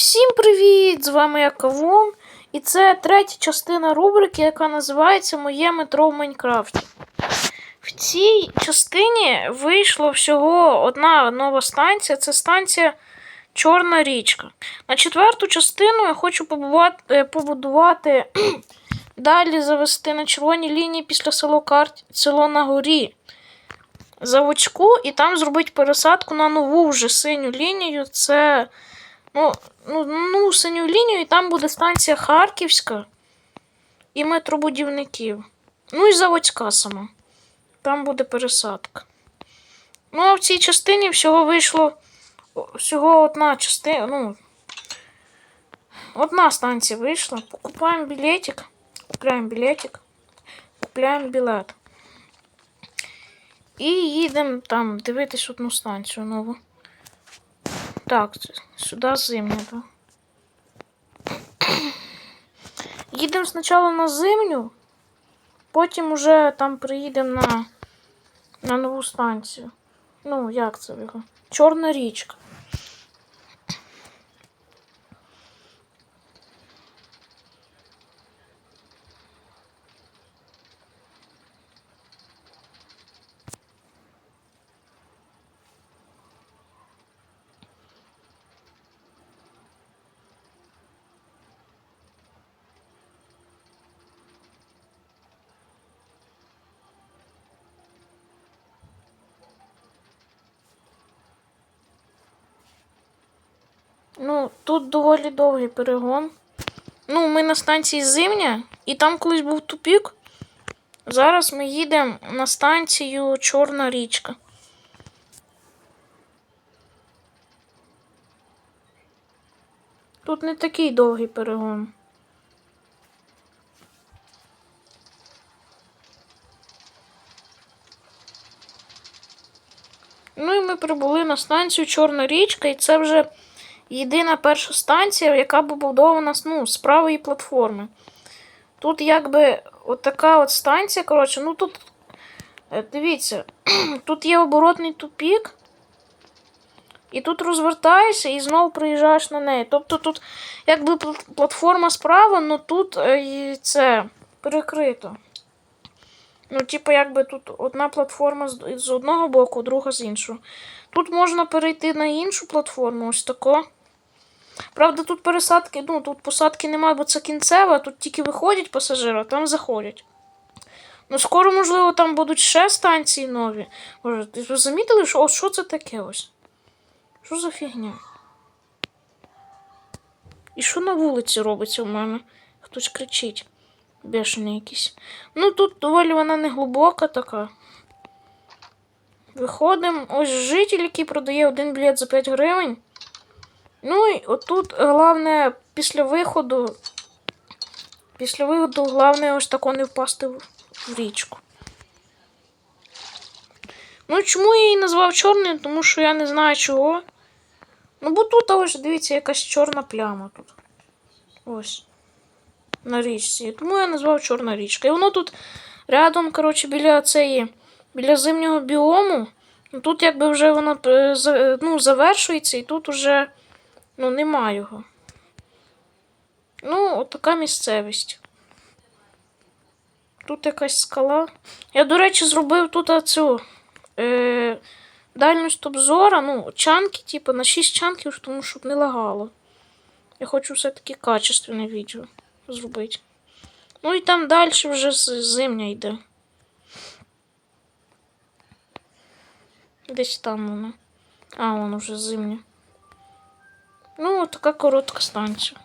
Всім привіт! З вами я Кавун. І це третя частина рубрики, яка називається Моє метро в Майнкрафті. В цій частині вийшло всього одна нова станція це станція Чорна річка. На четверту частину я хочу побувати, е, побудувати далі завести на червоній лінії після село Карт, село на горі. Заводську і там зробити пересадку на нову вже синю лінію. Це ну, ну, ну, синю лінію, і там буде станція Харківська і метробудівників. Ну і заводська сама. Там буде пересадка. Ну, а в цій частині всього вийшло всього одна частина. Ну, одна станція вийшла. Покупаємо білетик. Купляємо білетик. Купляємо білет. І їдемо там дивитись одну станцію нову. Так, це- сюди зимню. Їдемо спочатку на зимню, потім уже там приїдемо на, на нову станцію. Ну, як це його? Чорна річка. Ну, тут доволі довгий перегон. Ну, ми на станції Зимня, і там колись був тупік. Зараз ми їдемо на станцію Чорна річка. Тут не такий довгий перегон. Ну і ми прибули на станцію Чорна річка, і це вже єдина перша станція, яка побудована ну, з правої платформи. Тут якби от така от станція, коротше, ну тут. е, Дивіться, тут є оборотний тупік. І тут розвертаєшся і знову приїжджаєш на неї. Тобто тут якби платформа справа, але тут е, це перекрито. Ну, типу, якби тут одна платформа з одного боку, друга з іншого. Тут можна перейти на іншу платформу, ось тако. Правда, тут пересадки, ну тут посадки немає, бо це кінцева, тут тільки виходять пасажири, а там заходять. Ну, скоро, можливо, там будуть ще станції нові. Боже, ви замітили, що, о, що це таке ось? Що за фігня? І що на вулиці робиться у мене? Хтось кричить. Бешений якийсь. Ну, тут доволі вона не глибока така. Виходимо. Ось житель, який продає один білет за 5 гривень. Ну і отут головне після виходу. Після виходу головне ось тако не впасти в, річку. Ну, чому я її назвав чорною? Тому що я не знаю чого. Ну, бо тут ось, дивіться, якась чорна пляма тут. Ось. На річці. Тому я назвав Чорна річка. І воно тут рядом, коротше, біля цієї, біля зимнього біому. Ну, Тут якби вже воно е, ну, завершується, і тут уже ну, нема його. Ну, така місцевість. Тут якась скала. Я, до речі, зробив тут цю е, дальність обзора, ну, чанки, типу, на 6 чанків, тому щоб не лагало. Я хочу все-таки качественне відео зробити. Ну і там далі вже зимня йде. Десь там вона. А, воно вже зимня. Ну, така коротка станція.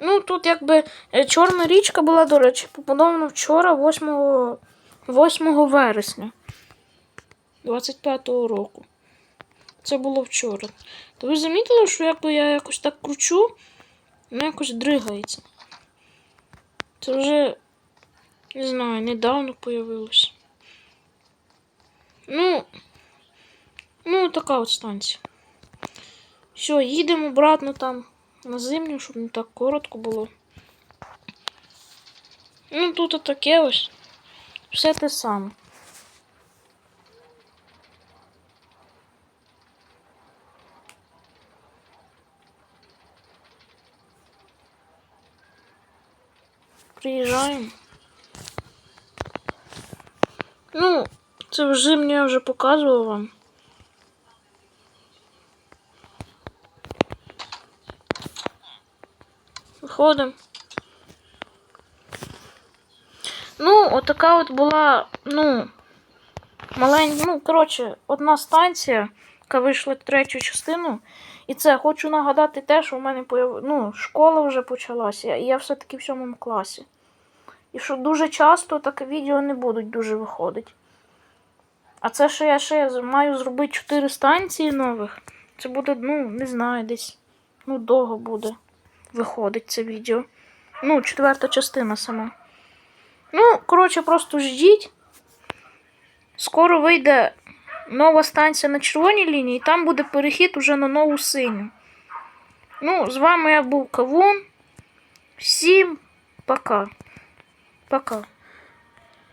Ну, тут якби е, Чорна річка була, до речі, побудована вчора, 8, 8 вересня 25-го року. Це було вчора. То ви замітили, що якби я якось так кручу, воно якось дригається. Це вже, не знаю, недавно появилось. Ну, ну, така от станція. Все, їдемо обратно там на зимню, щоб не так коротко було. Ну, тут таке ось. Все те саме. Приїжджаємо. Ну, це вже я вже показував вам. Виходимо. Ну, отака от була, ну, маленька, ну, коротше, одна станція, яка вийшла третю частину. І це хочу нагадати те, що в мене появ... ну, школа вже почалася, і я все-таки в сьомому класі. І що дуже часто таке відео не будуть дуже виходити. А це що я ще маю зробити 4 станції нових. Це буде, ну, не знаю, десь. Ну, довго буде виходить це відео. Ну, четверта частина сама. Ну, коротше, просто ждіть. Скоро вийде нова станція на червоній лінії, і там буде перехід уже на нову синю. Ну, з вами я був Кавун. Всім пока. Пока.